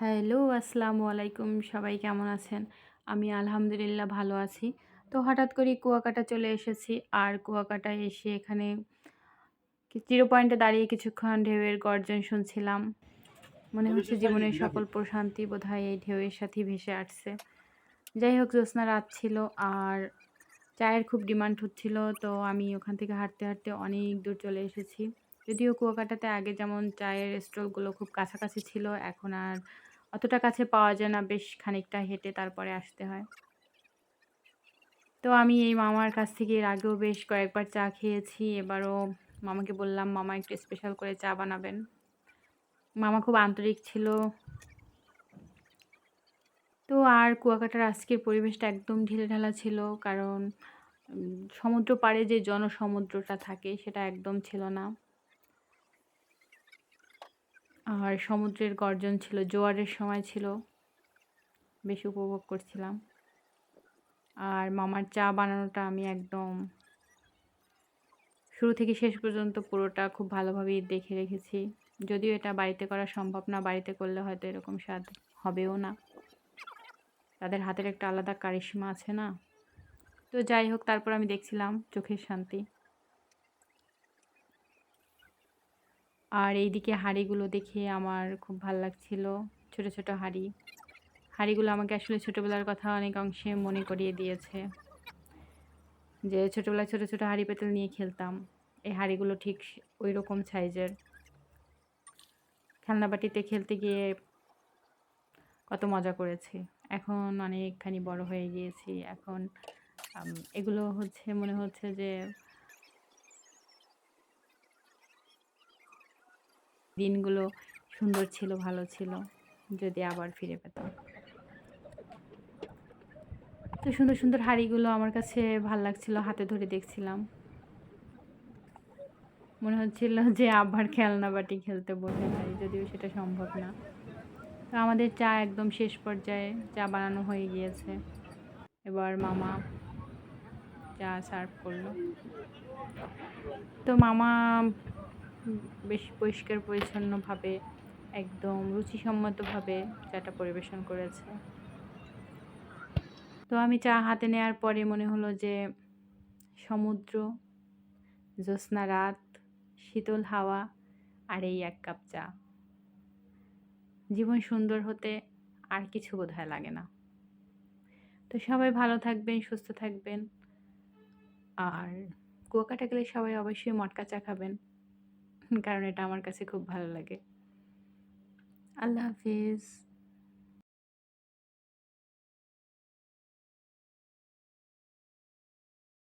Hello আসসালামু আলাইকুম। সবাই কেমন আছেন? আমি আলহামদুলিল্লাহ ভালো আছি। তো হঠাৎ করে কুয়াকাটা চলে এসেছি। আর কুয়াকাটায় এসে এখানে জিরো পয়েন্টে দাঁড়িয়ে কিছুক্ষণ ঢেউয়ের গর্জন শুনছিলাম। মনে হচ্ছে জীবনের সকল প্রশান্তি বোধহয় এই ঢেউয়ের সাথেই ভেসে আসছে। যাই হোক জ্যোৎস্না রাত ছিল আর চায়ের খুব ডিমান্ড হচ্ছিল। তো আমি ওখান থেকে হাঁটতে হাঁটতে অনেক দূর চলে এসেছি। যদিও কুয়াকাটাতে আগে যেমন চায়ের স্টলগুলো খুব কাছাকাছি ছিল, এখন আর অতটা কাছে পাওয়া যায় না, বেশ খানিকটা হেঁটে তারপরে আসতে হয়। তো আমি এই মামার কাছ থেকে এর আগেও বেশ কয়েকবার চা খেয়েছি, এবারও মামাকে বললাম, মামা একটু স্পেশাল করে চা বানাবেন। মামা খুব আন্তরিক ছিল। তো আর কুয়াকাটার আজকের পরিবেশটা একদম ঢিলেঢালা ছিল, কারণ সমুদ্র পাড়ে যে জনসমুদ্রটা থাকে সেটা একদম ছিল না। আর সমুদ্রের গর্জন ছিল, জোয়ারের সময় ছিল। বেশ উপভোগ করছিলাম। আর মামার চা বানানোটা আমি একদম শুরু থেকে শেষ পর্যন্ত পুরোটা খুব ভালোভাবেই দেখে রেখেছি। যদিও এটা বাড়িতে করা সম্ভব না, বাড়িতে করলে হয়তো এরকম স্বাদ হবেও না। তাদের হাতের একটা আলাদা কারিশমা আছে না? তো যাই হোক, তারপর আমি দেখছিলাম চোখের শান্তি। আর এইদিকে হাঁড়িগুলো দেখে আমার খুব ভালো লাগছিল, ছোট ছোট হাঁড়ি। হাঁড়িগুলো আমাকে আসলে ছোটোবেলার কথা অনেক অংশে মনে করিয়ে দিয়েছে যে ছোটোবেলায় ছোট ছোট হাঁড়ি পেতেল নিয়ে খেলতাম। এই হাঁড়িগুলো ঠিক ওই রকম সাইজের খেলনাবাটিতে খেলতে গিয়ে কত মজা করেছি। এখন অনেকখানি বড় হয়ে গিয়েছি। এখন এগুলো হচ্ছে, মনে হচ্ছে যে দিনগুলো সুন্দর ছিল, ভালো ছিল, যদি আবার ফিরে পেতাম। তো সুন্দর সুন্দর হাঁড়িগুলো আমার কাছে ভালো লাগছিল, হাতে ধরে দেখছিলাম। মনে হচ্ছিল যে আবার খেলনা বাটি খেলতে বসে যাই যদিও সেটা সম্ভব না। তো আমাদের চা একদম শেষ পর্যায়ে, চা বানানো হয়ে গিয়েছে। এবার মামা চা সার্ভ করল। তো মামা বেশ পরিষ্কার, পরিচ্ছন্নভাবে, একদম রুচিসম্মতভাবে চাটা পরিবেশন করেছে। তো আমি চা হাতে নেওয়ার পরে মনে হলো যে সমুদ্র, জ্যোৎস্না রাত, শীতল হাওয়া আর এই এক কাপ চা। জীবন সুন্দর হতে আর কিছু বোধহয় লাগে না। তো সবাই ভালো থাকবেন, সুস্থ থাকবেন। আর কুয়াকাটা গেলে সবাই অবশ্যই মটকা চা খাবেন। কারণ এটা আমার কাছে খুব ভালো লাগে। আল্লাহ হাফিজ।